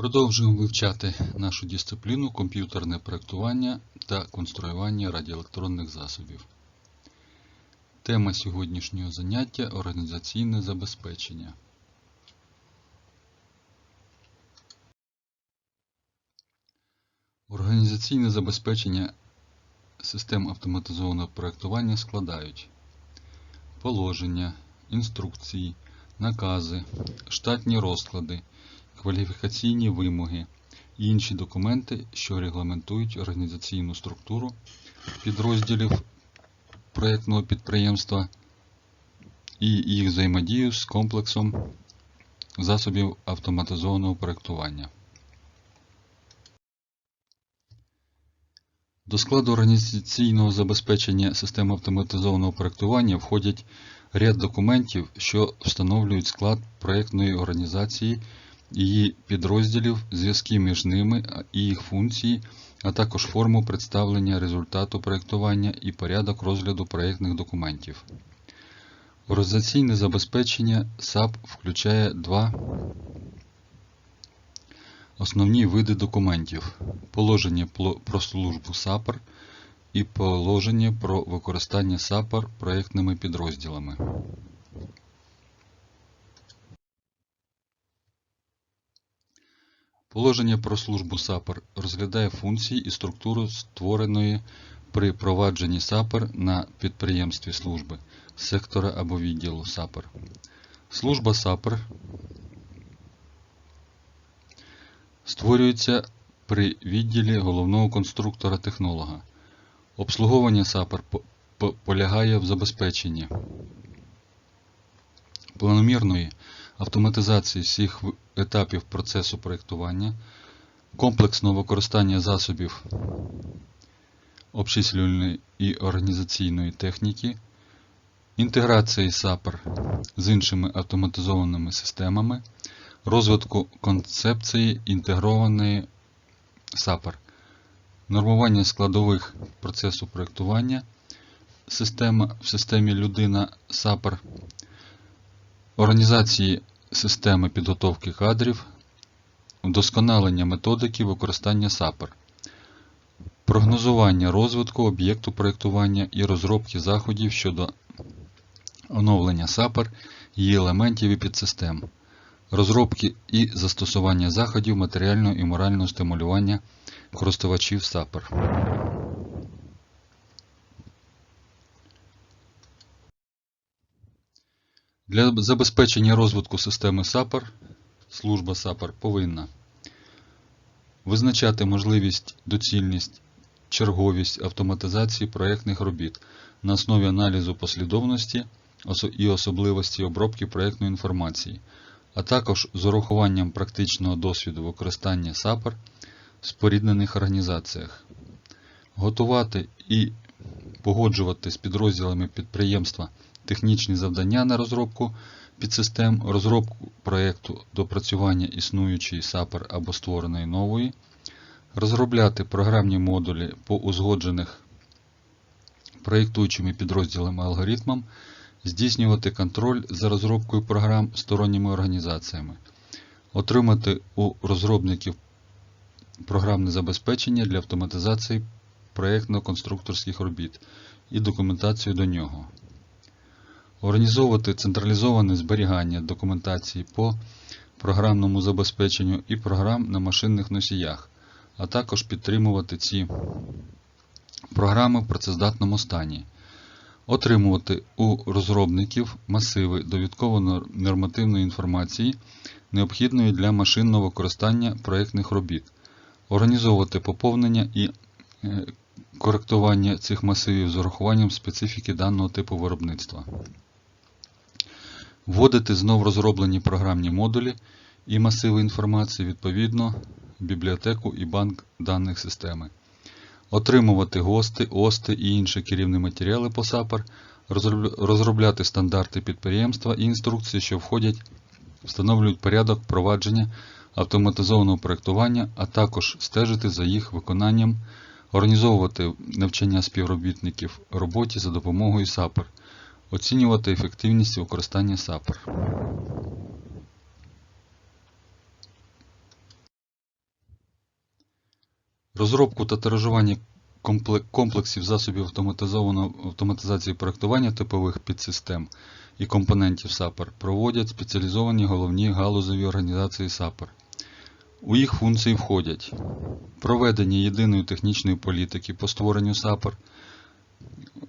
Продовжуємо вивчати нашу дисципліну комп'ютерне проєктування та конструювання радіоелектронних засобів. Тема сьогоднішнього заняття організаційне забезпечення. Організаційне забезпечення систем автоматизованого проєктування складають положення, інструкції, накази, штатні розклади, кваліфікаційні вимоги і інші документи, що регламентують організаційну структуру підрозділів проєктного підприємства і їх взаємодію з комплексом засобів автоматизованого проєктування. До складу організаційного забезпечення систем автоматизованого проєктування входять ряд документів, що встановлюють склад проєктної організації, її підрозділів, зв'язки між ними і їх функції, а також форму представлення результату проєктування і порядок розгляду проєктних документів. Організаційне забезпечення САП включає два Основні види документів. Положення про службу САПР і положення про використання САПР проєктними підрозділами. Положення про службу САПР розглядає функції і структуру створеної при провадженні САПР на підприємстві служби, сектора або відділу САПР. Служба САПР створюється при відділі головного конструктора-технолога. Обслуговування САПР полягає в забезпеченні планомірної автоматизації всіх етапів процесу проєктування, комплексного використання засобів обчислювальної і організаційної техніки, інтеграції САПР з іншими автоматизованими системами, розвитку концепції інтегрованої САПР, нормування складових процесу проєктування система, в системі людина САПР, організації системи підготовки кадрів, вдосконалення методики використання САПР, прогнозування розвитку об'єкту проєктування і розробки заходів щодо оновлення САПР, її елементів і підсистем розробки і застосування заходів матеріального і морального стимулювання користувачів САПР. Для забезпечення розвитку системи САПР служба САПР повинна визначати можливість, доцільність, черговість автоматизації проєктних робіт на основі аналізу послідовності і особливості обробки проєктної інформації, а також з урахуванням практичного досвіду використання САПР в споріднених організаціях, готувати і погоджувати з підрозділами підприємства технічні завдання на розробку підсистем, розробку проєкту допрацювання існуючої САПР або створеної нової, розробляти програмні модулі по узгоджених проєктуючими підрозділами алгоритмам, здійснювати контроль за розробкою програм сторонніми організаціями, отримати у розробників програмне забезпечення для автоматизації проєктно-конструкторських робіт і документацію до нього, організовувати централізоване зберігання документації по програмному забезпеченню і програм на машинних носіях, а також підтримувати ці програми в працездатному стані. Отримувати у розробників масиви довідково-нормативної інформації, необхідної для машинного використання проєктних робіт, організовувати поповнення і коректування цих масивів з урахуванням специфіки даного типу виробництва, вводити знов розроблені програмні модулі і масиви інформації відповідно бібліотеку і банк даних системи. Отримувати ГОСТи, ОСТи і інші керівні матеріали по САПР, розробляти стандарти підприємства і інструкції, що входять, встановлюють порядок провадження автоматизованого проєктування, а також стежити за їх виконанням, організовувати навчання співробітників роботі за допомогою САПР, оцінювати ефективність використання САПР. Розробку та тиражування комплексів засобів автоматизації проектування типових підсистем і компонентів САПЕР проводять спеціалізовані головні галузеві організації САПЕР. У їх функції входять проведення єдиної технічної політики по створенню САПЕР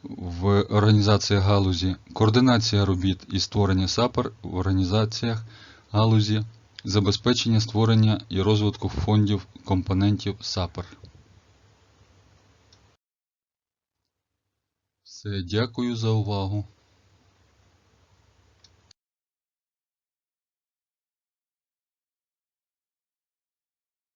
в організації галузі, координація робіт і створення САПЕР в організаціях галузі, забезпечення створення і розвитку фондів компонентів САПЕР. Все, дякую за увагу.